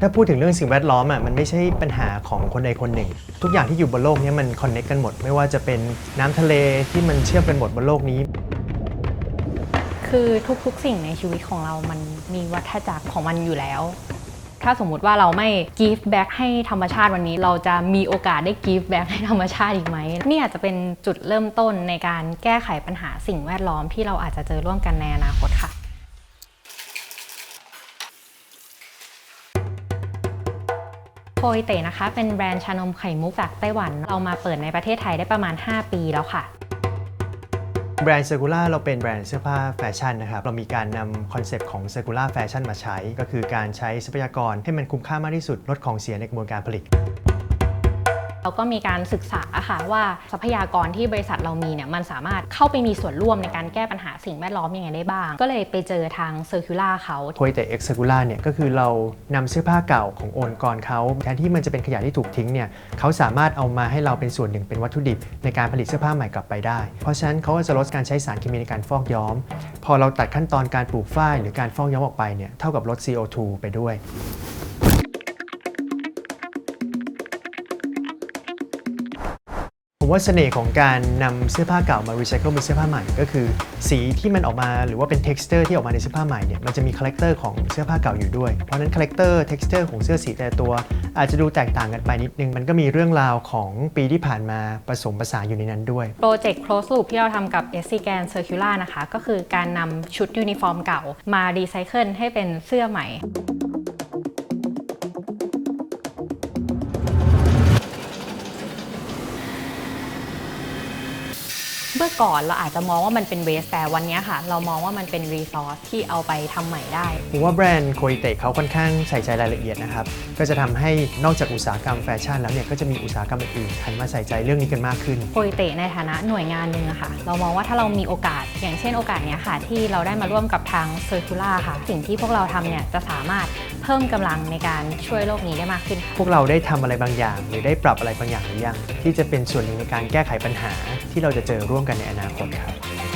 ถ้าพูดถึงเรื่องสิ่งแวดล้อมอะมันไม่ใช่ปัญหาของคนใดคนหนึ่ง ทุกอย่างที่อยู่บนโลกนี้มันคอนเน็กกันหมด ไม่ว่าจะเป็นน้ำทะเลที่มันเชื่อมกันหมดบนโลกนี้ คือทุกๆ สิ่งในชีวิตของเรามันมีวัฏจักรของมันอยู่แล้ว ถ้าสมมุติว่าเราไม่ give back ให้ธรรมชาติวันนี้ เราจะมีโอกาสได้ give back ให้ธรรมชาติอีกไหมนี่อาจจะเป็นจุดเริ่มต้นในการแก้ไขปัญหาสิ่งแวดล้อมที่เราอาจจะเจอร่วมกันในอนาคตค่ะ โคยเตะนะคะ เป็นแบรนด์ชานมไข่มุกจากไต้หวัน เรามาเปิดในประเทศไทยได้ประมาณ 5 ปีแล้วค่ะแบรนด์เซอร์ u ูล่าเราเป็นแบรนด์เสื้อผ้าแฟชั่นนะครับ เรามีการนำคอนเซปต์ของเซอร์ u ูล่าแฟชั่นมาใช้ ก็คือการใช้ทรัพยากรให้มันคุ้มค่ามากที่สุดลดของเสียในกระบวนการผลิต เราก็มีการศึกษาค่ะว่าทรัพยากรที่บริษัทเรามีเนี่ยมันสามารถเข้าไปมีส่วนร่วมในการแก้ปัญหาสิ่งแวดล้อมยังไงได้บ้าง ก็เลยไปเจอทาง Circular เขาโคยเตเอ็กซ์เซอร์ u ูล่าเนี่ยก็คือเรานำเสื้อผ้าเก่าขององค์กรเขาแทนที่มันจะเป็นขยะที่ถูกทิ้งเนี่ยเขาสามารถเอามาให้เราเป็นส่วนหนึ่งเป็นวัตถุดิบ ในการผลิตเสื้อผ้าใหม่กลับไปได้ เพราะฉะนั้นเขาก็จะลดการใช้สารเคมีในการฟอกย้อม พอเราตัดขั้นตอนการปลูกฝ้ายหรือการฟอกย้อมออกไปเนี่ยเท่ากับลด CO2 ไปด้วย ผมว่าเสน่ห์ของการนำเสื้อผ้าเก่ามารีไซเคิลเป็นเสื้อผ้าใหม่ ก็คือ สีที่มันออกมาหรือว่าเป็น t e x t อร์ที่ออกมาในเสื้อผ้าใหม่เนี่ยมันจะมีคาแรคเตอร์ของเสื้อผ้าเก่าอยู่ด้วย เพราะนั้นคาแรคเตอร์เท็กซ์เจอร์ของเสื้อสีแต่ตัว อาจจะดูแตกต่างกันไปนิดนึง มันก็มีเรื่องราวของปีที่ผ่านมาผสมผสานอยู่ในนั้นด้วยโปรเจกต์ Close Loop ที่เราทำกับ SC Gan Circular นะคะก็คือการนำชุดยูนิฟอร์มเก่ามารีไซเคิลให้เป็นเสื้อใหม่ เมื่อก่อนเราอาจจะมองว่ามันเป็นเวสแต่วันนี้ค่ะ เรามองว่ามันเป็นรีซอสที่เอาไปทำใหม่ได้ผมว่าแบรนด์โคยเตะเขาค่อนข้างใส่ใจรายละเอียดนะครับ ก็จะทำให้นอกจากอุตสาหกรรมแฟชั่นแล้วเนี่ยก็จะมีอุตสาหกรรมอื่นๆหันมาใส่ใจเรื่องนี้กันมากขึ้นโคยเตะในฐานะหน่วยงานหนึ่งอะค่ะ เรามองว่าถ้าเรามีโอกาส อย่างเช่นโอกาสเนี้ยค่ะ ที่เราได้มาร่วมกับทาง Circular ค่ะ สิ่งที่พวกเราทำเนี่ยจะสามารถเพิ่มกำลังในการช่วยโลกนี้ได้มากขึ้นค่ะพวกเราได้ทำอะไรบางอย่าง หรือได้ปรับอะไรบางอย่างหรือยังที่จะเป็นส่วนหนึ่งในการแก้ไขปัญหาที่เราจะเจอร่วมกันในอนาคตครับ